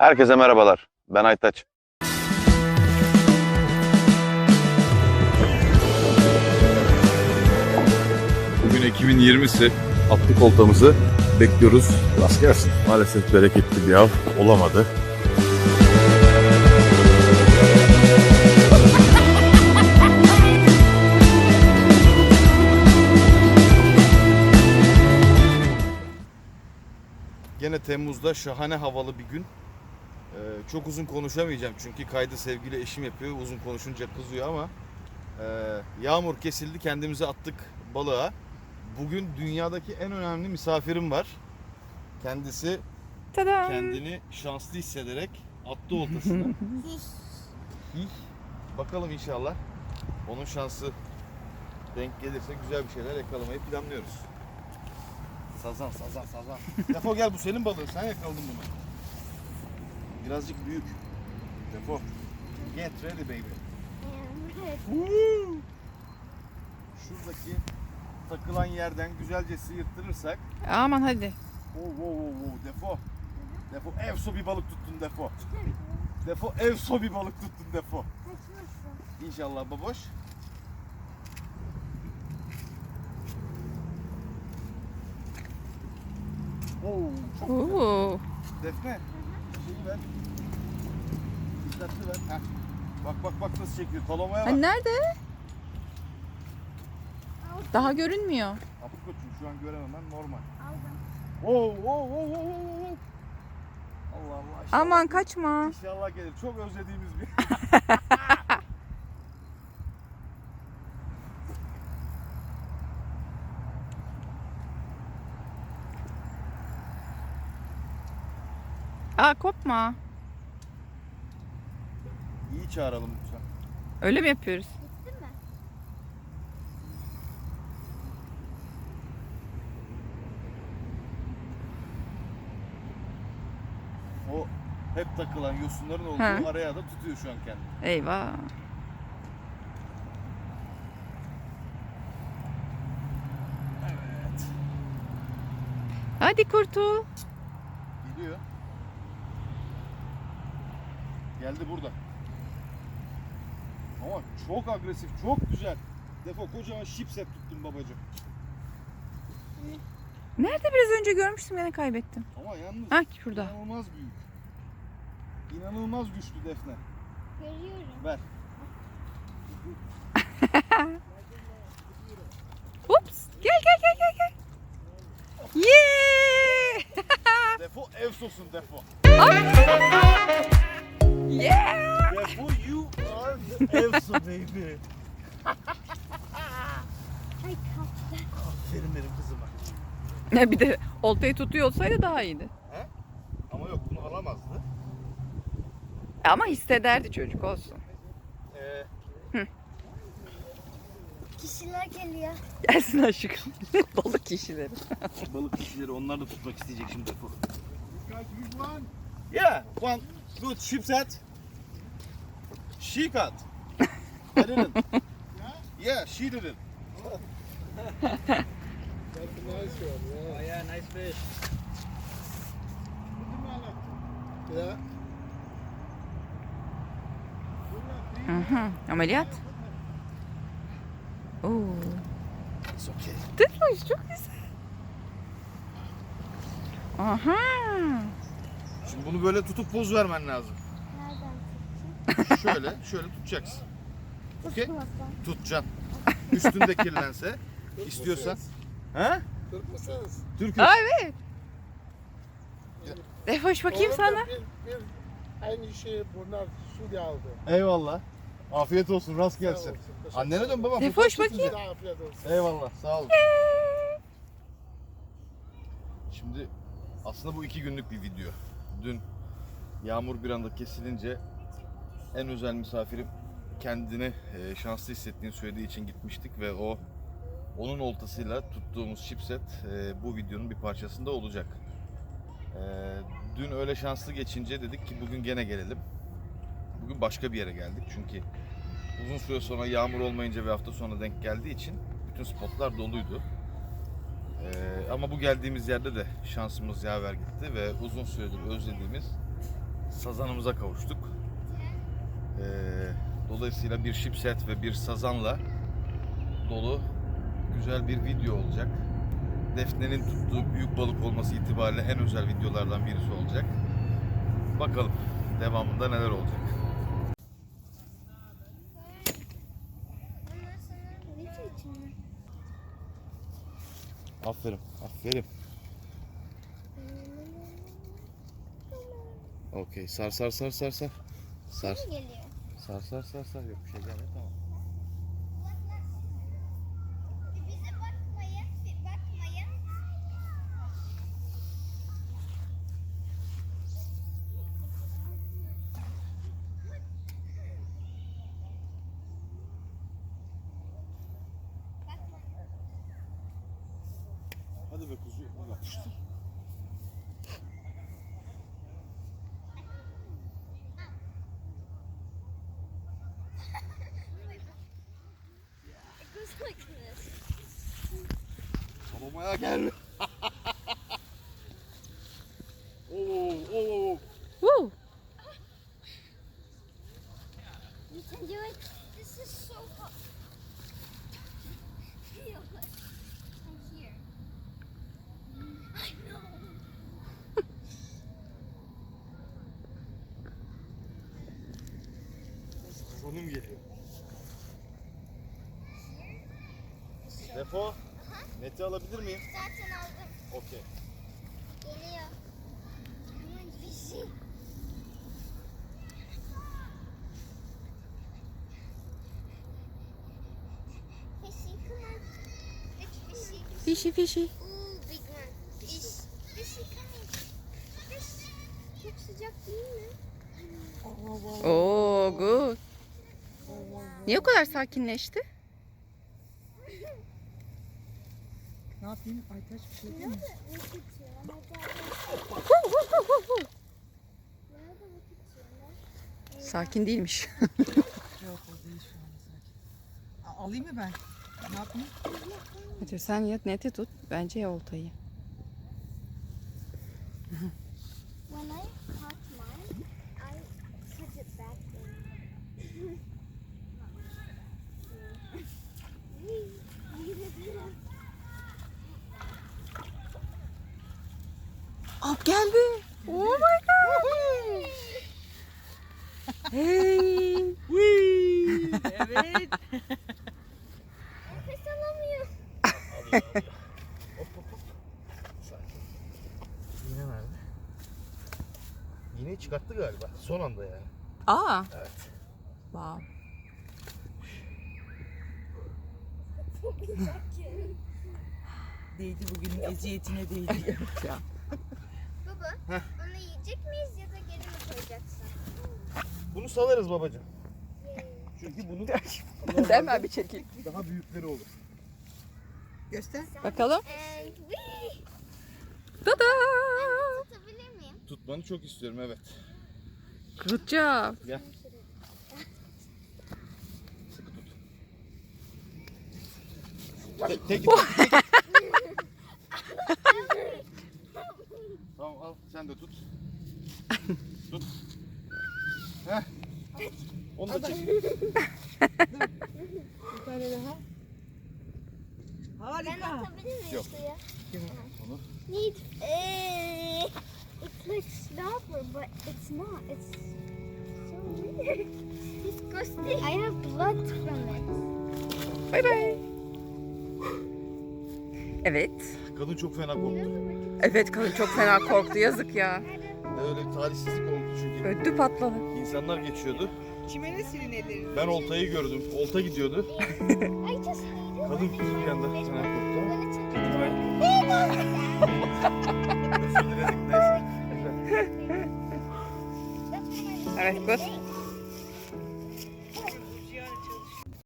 Herkese merhabalar. Ben Aytaç. Bugün Ekim'in 20'si. Attık oltamızı. Bekliyoruz. Rast gelsin. Maalesef bereketli bir av olamadı. Gene Temmuz'da şahane havalı bir gün. Ee, çok uzun konuşamayacağım çünkü kaydı sevgili eşim yapıyor. Uzun konuşunca kızıyor ama e, yağmur kesildi kendimizi attık balığa. Bugün dünyadaki en önemli misafirim var. Kendisi Tada. kendini şanslı hissederek attı oltasını. Hih. Bakalım inşallah onun şansı denk gelirse güzel bir şeyler yakalamayı planlıyoruz. Sazan, sazan, sazan. Defo gel bu senin balığın. Sen yakaladın bunu. Birazcık büyük. Defo. Get ready baby. Woo! Şuradaki takılan yerden güzelce sıyırttırırsak Aman hadi. Oh, oh, oh, oh. Defo. Defo evso bir balık tuttun Defo. Defo evso bir balık tuttun Defo. İnşallah baboş. Oo, çok. Oo. Defne. Şeyi ver. Dikkatli ver. Heh. Bak bak bak nasıl çekiyor. Kalamaya bak. Hani nerede? Daha görünmüyor. Aprikoçum şu an görememen normal. Oo, oo, oo, oo, oo, oo. Allah Allah. Aman kaçma. İnşallah gelir. Çok özlediğimiz bir. Aa kopma. İyi çağıralım lütfen. Öyle mi yapıyoruz? O hep takılan yosunların olduğu He. araya da tutuyor şu an kendini. Eyvah. Evet. Hadi kurtul. Geliyor. Geldi burada. Ama çok agresif, çok güzel. Defo kocaman şipset tuttun babacığım. Nerede biraz önce görmüştüm yine kaybettim. Ama yalnız Ha şurada. inanılmaz büyük. İnanılmaz güçlü Defne. Görüyorum. Ver. Ups. Gel gel gel gel gel. Yeah. Defo Evsos'un Defo. Yeah. Defo you are the baby. Ay. Aferin benim kızıma. Ne bir de oltayı tutuyor olsaydı daha iyiydi. Ama yok bunu alamazdı. Ama hissederdi çocuk olsun. Ee, Kişiler geliyor. Gelsin aşkım. Balık kişileri. balık kişileri onlar da tutmak isteyecek şimdi. Yeah, one good shipset. She caught. I didn't. Yeah, she didn't. Hı hı. Ameliyat. Oo. It's okay. Tıpmış çok güzel. Aha. Şimdi bunu böyle tutup poz vermen lazım. Nereden Şöyle, şöyle tutacaksın. Okey? Tutacaksın. Üstünde kirlense istiyorsan. He? Türk mısınız? Türk'üz. Aa evet. Defoş bakayım Olur da sana. Bir, bir aynı şeyi bunlar Suudi aldı. Eyvallah. Afiyet olsun, rast gelsin. olsun, teşekkür Annene dön baba. Defoş fotoğraf çekin bakayım. bize. Afiyet olsun. Eyvallah, sağ olun. Şimdi aslında bu iki günlük bir video. Dün yağmur bir anda kesilince en özel misafirim kendini e, şanslı hissettiğini söylediği için gitmiştik ve o onun oltasıyla tuttuğumuz chipset e, bu videonun bir parçasında olacak. E, dün öyle şanslı geçince dedik ki bugün gene gelelim. Bugün başka bir yere geldik çünkü uzun süre sonra yağmur olmayınca ve hafta sonra denk geldiği için bütün spotlar doluydu. Ee, ama bu geldiğimiz yerde de şansımız yaver gitti ve uzun süredir özlediğimiz sazanımıza kavuştuk. Ee, dolayısıyla bir shipset ve bir sazanla dolu güzel bir video olacak. Defne'nin tuttuğu büyük balık olması itibariyle en özel videolardan birisi olacak. Bakalım devamında neler olacak. Ondan sonra video için mi? Aferin, aferin. Okey, sar sar sar sar sar. Sar. Geliyor? Sar sar sar sar. Yok bir şey gelmedi tamam. Bize bakmayın, bir bakmayın. Hadi be kuzu, yapıştır. It goes like this. Babamaya gel. oo, oo, oo. Woo! You can do it. This is so hot. Feel it. Geliyor. Defo, neti alabilir miyim? Zaten aldım. Okey. Geliyor. Aman bir şey. Fishy, fishy. Ooh, big one. Fish. Fishy coming. Fish. Çok sıcak değil mi? Oo good. Niye o kadar sakinleşti? Ne yapayım? Aytaç bir şey vakit yiyorlar? Sakin değilmiş. Yok o değil şu anda sakin. A- alayım mı ben? Ne yapayım? Hadi sen yat neti tut. Bence oltayı. Geldi. Oh my god. Hey. evet. Nefes alamıyor. Yine nerede? Yine çıkarttı galiba. Son anda yani. Aa. Evet. Wow. Değdi bugünün eziyetine değdi. Baba, onu yiyecek miyiz ya da geri mi koyacaksın? Bunu salarız babacığım. Çünkü bunun Deme bir çekil. daha büyükleri olur. Göster. Bakalım. Tada. Tutabilir miyim? Tutmanı çok istiyorum evet. Good job. Gel. Sıkı tut. Tek, tek, tek. Tamam al sen de tut. Tut. Heh. Onu da çek. Bir tane daha. Ben Harika. atabilir miyim Yok. suya? Onu. Need. Eh, It's like snapper, but it's not. It's so weird. Disgusting. I have blood from it. Bay bay. Evet. Kadın çok fena korktu. Evet kadın çok fena korktu yazık ya. Öyle bir talihsizlik oldu çünkü. Ödü patladı. İnsanlar geçiyordu. Çimene silin ellerini. Ben oltayı gördüm. Olta gidiyordu. Kadın bir anda fena korktu. Özür diledik neyse. Evet good.